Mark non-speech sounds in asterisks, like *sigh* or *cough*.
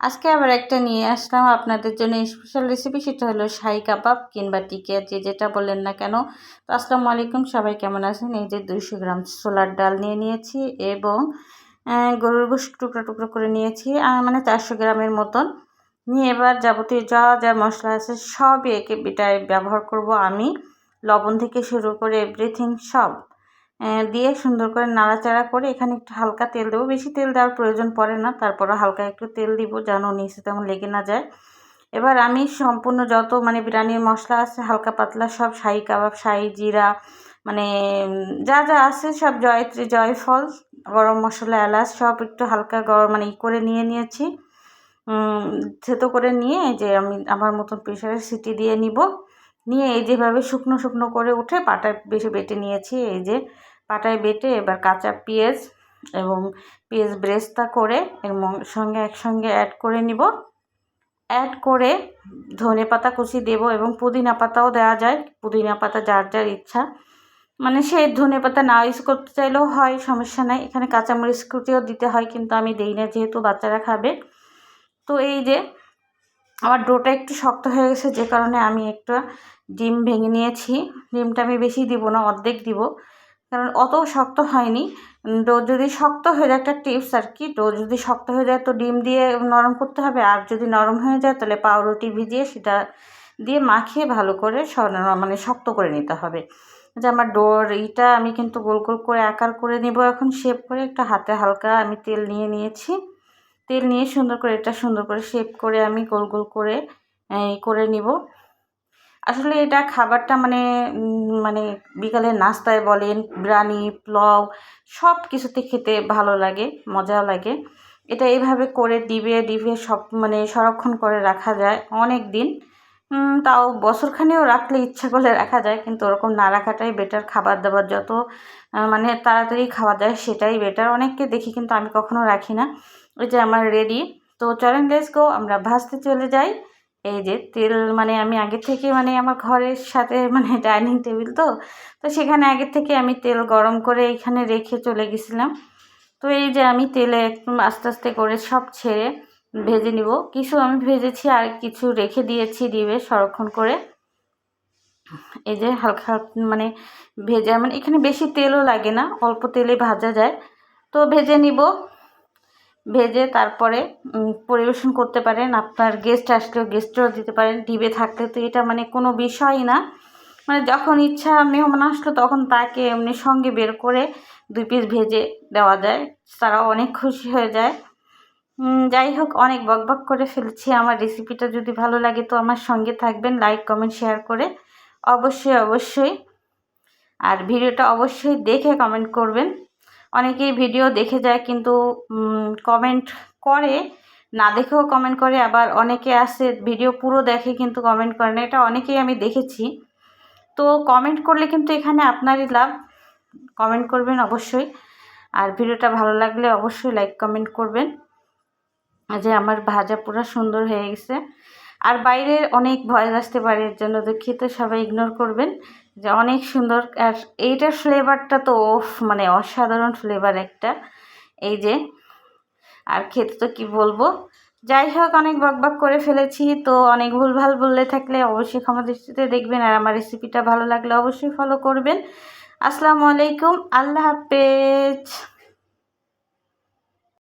আজকে আবার একটা নিয়ে আসলাম আপনাদের জন্য স্পেশাল রেসিপি সেটা হলো শাহি কাবাব কিংবা টিকে যে যেটা বললেন না কেন। তো আসসালামু আলাইকুম, সবাই কেমন আছেন? এই যে দুইশো গ্রাম ছোলার ডাল নিয়ে নিয়েছি এবং গরুর গোশ টুকরো টুকরো করে নিয়েছি মানে চারশো গ্রামের মতন। নিয়ে এবার যাবতীয় যা যা মশলা আছে সবই একে বিটায় ব্যবহার করব আমি। লবণ থেকে শুরু করে এভরিথিং সব। দিয়ে সুন্দর করে নাড়াচাড়া করে এখানে একটু হালকা তেল দেবো। বেশি তেল দেওয়ার প্রয়োজন পড়ে না তারপরে হালকা একটু তেল দিব যেন নিচে তেমন লেগে না যায়। এবার আমি সম্পূর্ণ যত মানে বিরিয়ানির মশলা আছে, হালকা পাতলা সব, শাহি কাবাব, শাহি জিরা মানে যা যা আছে সব জয়ত্রী, জয়ফল, গরম মশলা, এলাচ সব একটু হালকা গরম মানে ই করে নিয়ে নিয়েছি। থেতো করে নিয়ে যে আমি আমার মতন প্রেশারে সিটি দিয়ে নিব। নিয়ে এই যেভাবে শুকনো শুকনো করে উঠে পাটায় বেশি বেটে নিয়েছি, এই যে পাটায় বেটে এবার কাঁচা পেঁয়াজ এবং পেঁয়াজ ব্রেস্তা করে এর সঙ্গে একসঙ্গে অ্যাড করে নিব। অ্যাড করে ধনে পাতা কুচি দেব এবং পুদিনা পাতাও দেওয়া যায়। পুদিনা পাতা যার যার ইচ্ছা। মানে সেই ধনে পাতা না ইউজ করতে চাইলেও হয়, সমস্যা নাই। এখানে কাঁচামরিচ কুচিও দিতে হয়, কিন্তু আমি দেই না, যেহেতু বাচ্চারা খাবে। তো এই যে, আমার ডোটা একটু শক্ত হয়ে গেছে, যে কারণে আমি একটা ডিম ভেঙে নিয়েছি। ডিমটা আমি বেশি দিব না, অর্ধেক দিব। কারণ অত শক্ত হয়নি। ডো যদি শক্ত হয়ে যায়, একটা টিপস আর কি ডো যদি শক্ত হয়ে যায় তো ডিম দিয়ে নরম করতে হবে, আর যদি নরম হয়ে যায় তাহলে পাউরুটি ভিজিয়ে সেটা দিয়ে মাখিয়ে ভালো করে মানে শক্ত করে নিতে হবে। যে আমার ডোর এইটা আমি কিন্তু গোল গোল করে আকার করে নেব এখন, শেপ করে একটা হাতে হালকা আমি তেল নিয়ে নিয়েছি। তেল নিয়ে সুন্দর করে, এটা সুন্দর করে শেপ করে আমি গোল গোল করে করে নিব। আসলে এটা খাবারটা মানে মানে বিকালের নাস্তায় বলেন, বিরিয়ানি, পোলাও সব কিছুতে খেতে ভালো লাগে মজা লাগে। এটা এইভাবে করে ডিবে ডিবে সব মানে সংরক্ষণ করে রাখা যায় অনেক দিন তাও বছরখানেও রাখলে ইচ্ছা করলে রাখা যায়, কিন্তু ওরকম না রাখাটাই বেটার খাবার দাবার যত মানে তাড়াতাড়ি খাওয়া যায় সেটাই বেটার অনেককে দেখি কিন্তু আমি কখনো রাখি না। ওই যে আমার রেডি। তো চলেন লেস গো আমরা ভাজতে চলে যাই। এই যে তেল মানে আমি আগে থেকে মানে আমার ঘরের সাথে মানে *laughs* ডাইনিং টেবিল তো তো সেখানে আগে থেকে আমি তেল গরম করে এখানে রেখে চলে গেছিলাম। তো এই যে আমি তেলে একদম আস্তে আস্তে করে সব ছেড়ে ভেজে নিব। কিছু আমি ভেজেছি, আর কিছু রেখে দিয়েছি ডিবে সংরক্ষণ করে। এই যে হালকা মানে ভেজে মানে এখানে বেশি তেলও লাগে না, অল্প তেলে ভাজা যায়। তো ভেজে নিব। ভেজে তারপরে পরিবেশন করতে পারেন। আপনার গেস্ট আসলেও গেস্টও দিতে পারেন। ডিবে থাকলে তো এটা মানে কোনো বিষয় না। মানে যখন ইচ্ছা মেহমান আসলো তখন তাকে এমনি সঙ্গে বের করে দুই পিস ভেজে দেওয়া যায়। তারাও অনেক খুশি হয়ে যায়। যাই হোক, অনেক বকবক করে ফেলছি। আমার রেসিপিটা যদি ভালো লাগে তো আমার সঙ্গে থাকবেন। লাইক কমেন্ট শেয়ার করে অবশ্যই অবশ্যই। আর ভিডিওটা অবশ্যই দেখে কমেন্ট করবেন। অনেকেই ভিডিও দেখে যায় কিন্তু কমেন্ট করে। না দেখেও কমেন্ট করে, আবার অনেকে আসে ভিডিও পুরো দেখে কিন্তু কমেন্ট করে না। এটা অনেকেই আমি দেখেছি। তো কমেন্ট করলে কিন্তু এখানে আপনারই লাভ। কমেন্ট করবেন অবশ্যই। আর ভিডিওটা ভালো লাগলে অবশ্যই লাইক কমেন্ট করবেন। যে আমার ভাজা পুরো সুন্দর হয়ে গেছে। আর বাইরে অনেক ভয়েস আসতে পারে, এর জন্য দুঃখিত, সবাই ইগনোর করবেন। যে অনেক সুন্দর, আর এইটার ফ্লেভারটা তো ওফ মানে অসাধারণ ফ্লেভার একটা। এই যে, আর খেতে তো কি বলব? যাই হোক, অনেক বকবক করে ফেলেছি, তো অনেক ভুলভাল বললে থাকলে অবশ্যই ক্ষমা দৃষ্টিতে দেখবেন, আর আমার রেসিপিটা ভালো লাগলে অবশ্যই ফলো করবেন। আসসালামু আলাইকুম, আল্লাহ হাফেজ।